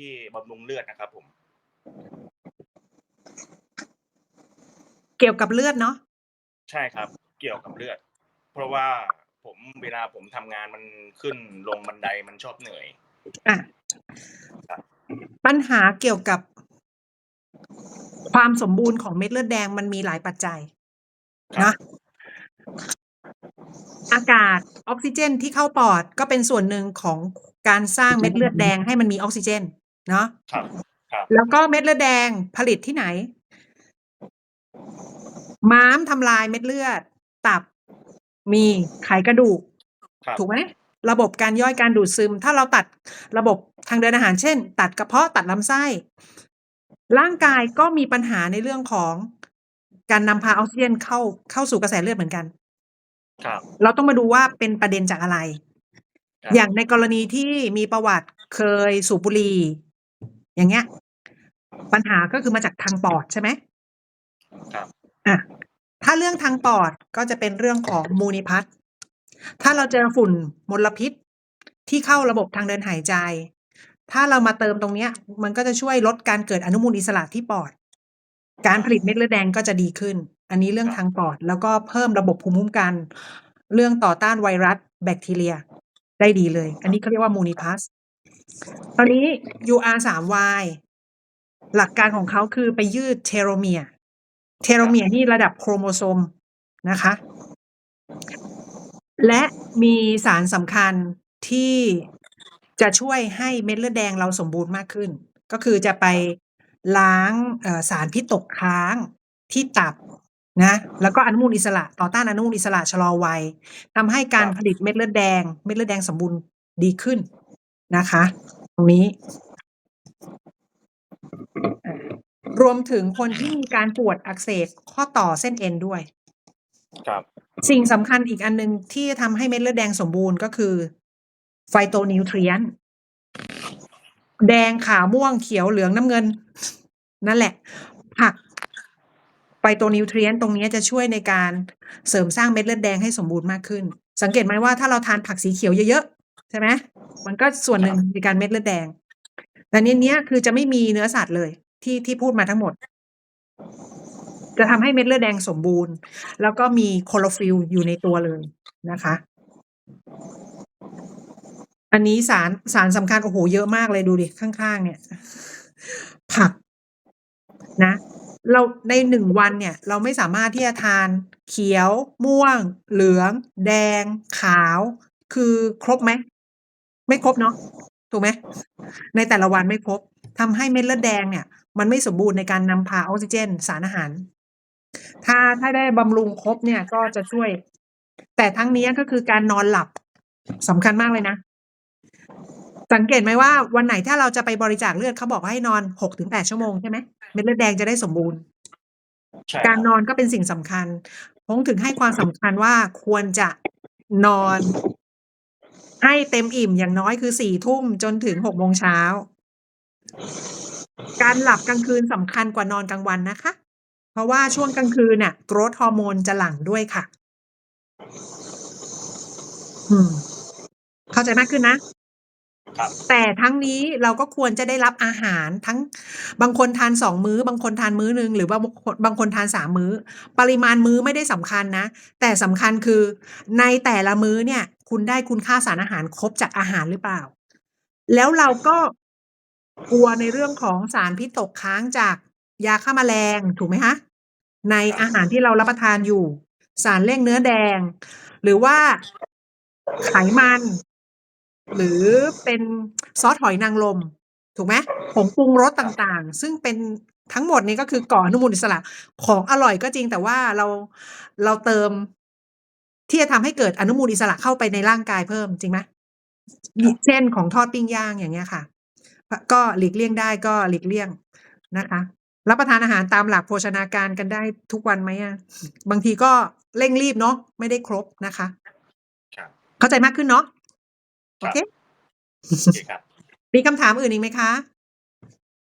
ที่บำรุงเลือดนะครับ ผม เกี่ยวกับเลือดเนาะใช่ครับ เกี่ยวกับเลือด เพราะว่าผมเวลาผมทำงานมันขึ้นลงบันไดมันชอบเหนื่อย อะครับปัญหาเกี่ยวกับ ความสมบูรณ์ของเม็ดเลือดแดงมันมีหลายปัจจัยครันะบอากาศออกซิเจนที่เข้าปอดก็เป็นส่วนหนึ่งของการสร้างเม็ดเลือดแดงให้มันมีออกซิเจน เนาะครับครับ แล้วก็เม็ดเลือดแดงผลิตที่ไหน ม้ามทำลายเม็ดเลือด ตับมีไขกระดูกครับถูกไหมระบบการย่อยการดูดซึม ถ้าเราตัดระบบทางเดินอาหารเช่น ตัดกระเพาะตัดลำไส้ ร่างกายก็มีปัญหาในเรื่องของการนำพาออกซิเจนเข้าเข้าสู่กระแสเลือดเหมือนกัน ครับ เราต้องมาดูว่าเป็นประเด็นจากอะไรครับอย่างในกรณีที่มีประวัติเคยสูบบุหรี่ อย่างเงี้ย ปัญหาก็คือมาจากทางปอดใช่ไหม ครับ อะ ถ้าเรื่องทางปอดก็จะเป็นเรื่องของมูนิพัฒน์ถ้าเราเจอฝุ่นมลพิษที่เข้าระบบทางเดินหายใจ ถ้าเรามาเติมตรงเนี้ย มันก็จะช่วยลดการเกิดอนุมูลอิสระที่ปอด การผลิตเม็ดเลือดแดงก็จะดีขึ้น อันนี้เรื่องทางปอด แล้วก็เพิ่มระบบภูมิคุ้มกัน เรื่องต่อต้านไวรัส แบคทีเรีย ได้ดีเลย อันนี้เขาเรียกว่ามูนิพัส ตอนนี้ UR3Y หลักการของเขาคือไปยืดเทโลเมียร์เทโลเมียร์นี่ระดับโครโมโซมนะคะ และมีสารสำคัญที่จะช่วยให้เม็ดเลือดแดงเราสมบูรณ์มากขึ้น ก็คือจะไปล้างเอ่อสารพิษตกค้างที่ตับนะแล้วก็อนุมูลอิสระต่อต้านอนุมูลอิสระชะลอวัยทำให้การครับผลิตเม็ดเลือดแดง เม็ดเลือดแดงสมบูรณ์ดีขึ้น นะคะ ตรงนี้อ่ารวมถึงคนที่มีการปวดอักเสบข้อต่อเส้นเอ็นด้วย ครับ สิ่งสำคัญอีกอันหนึ่งที่จะทำให้เม็ดเลือดแดงสมบูรณ์ก็คือไฟโตนิวทรีนแดงขาวม่วงเขียวเหลืองน้ำเงิน นั่นแหละ ผักไฟโตนิวทรีนตรงนี้จะช่วยในการเสริมสร้างเม็ดเลือดแดงให้สมบูรณ์มากขึ้น สังเกตไหมว่าถ้าเราทานผักสีเขียวเยอะๆ ใช่ไหมมันก็ส่วนหนึ่งในการเม็ดเลือดแดง แต่เนี้เนี้ยคือจะไม่มีเนื้อสัตว์เลย ที่ที่พูดมาทั้งหมด จะทำให้เม็ดเลือดแดงสมบูรณ์ แล้วก็มีโคโลฟิลอยู่ในตัวเลยนะคะ อันนี้สารสารสำคัญโอ้โหเยอะมากเลยดูดิข้างๆ เนี่ย ผักนะเราในหนึ่งวันเนี่ย เราไม่สามารถที่จะทาน เขียว ม่วง เหลือง แดง ขาว คือครบไหม ไม่ครบเนาะถูกไหมในแต่ละวันไม่ครบทำให้เม็ดเลือดแดงเนี่ย มันไม่สมบูรณ์ในการนำพาออกซิเจน สารอาหาร ถ้าถ้าได้บำรุงครบเนี่ยก็จะช่วย แต่ทั้งนี้ก็คือการนอนหลับสำคัญมากเลยนะ สังเกตไหมว่าวันไหนถ้าเราจะไปบริจาคเลือดเขาบอกว่าให้นอนหกถึงแปดชั่วโมงใช่ไหมเม็ดเลือดแดงจะได้สมบูรณ์ใช่การคบนอนก็เป็นสิ่งสำคัญผมถึงให้ความสำคัญว่าควรจะนอน ให้เต็มอิ่มอย่างน้อยคือสี่ทุ่มจนถึงหกโมงเช้า การหลับกลางคืนสำคัญกว่านอนกลางวันนะคะ เพราะว่าช่วงกลางคืนเนี่ยโกรทฮอร์โมนจะหลั่งด้วยค่ะ อืม เข้าใจมากขึ้นนะครับแต่ทั้งนี้เราก็ควรจะได้รับอาหารทั้งบางคนทานสองมื้อ บางคนทานมื้อหนึ่งหรือว่าบางคนบางคนทานสามมื้อ ปริมาณมื้อไม่ได้สำคัญนะ แต่สำคัญคือในแต่ละมื้อเนี่ย คุณได้คุณค่าสารอาหารครบจากอาหารหรือเปล่า แล้วเราก็กลัวในเรื่องของสารพิษตกค้างจากยาฆ่าแมลงถูกไหมคะในอาหารที่เรารับประทานอยู่ สารเร่งเนื้อแดง หรือว่าไขมัน หรือเป็นซอสหอยนางรมถูกไหมผงปรุงรสต่างๆ ซึ่งเป็นทั้งหมดนี้ก็คือก่ออนุมูลอิสระของอร่อยก็จริงแต่ว่าเราเราเติม ที่จะทำให้เกิดอนุมูลอิสระเข้าไปในร่างกายเพิ่มจริงไหมเช่นของทอดปิ้งย่างอย่างเงี้ยค่ะ ก็หลีกเลี่ยงได้ก็หลีกเลี่ยงนะคะรับประทานอาหารตามหลักโภชนาการกันได้ทุกวันไหมอะบางทีก็เร่งรีบเนาะไม่ได้ครบนะคะครับเข้าใจมากขึ้นเนาะโอเคโอเคครับมีคำถามอื่นอีกไหมคะ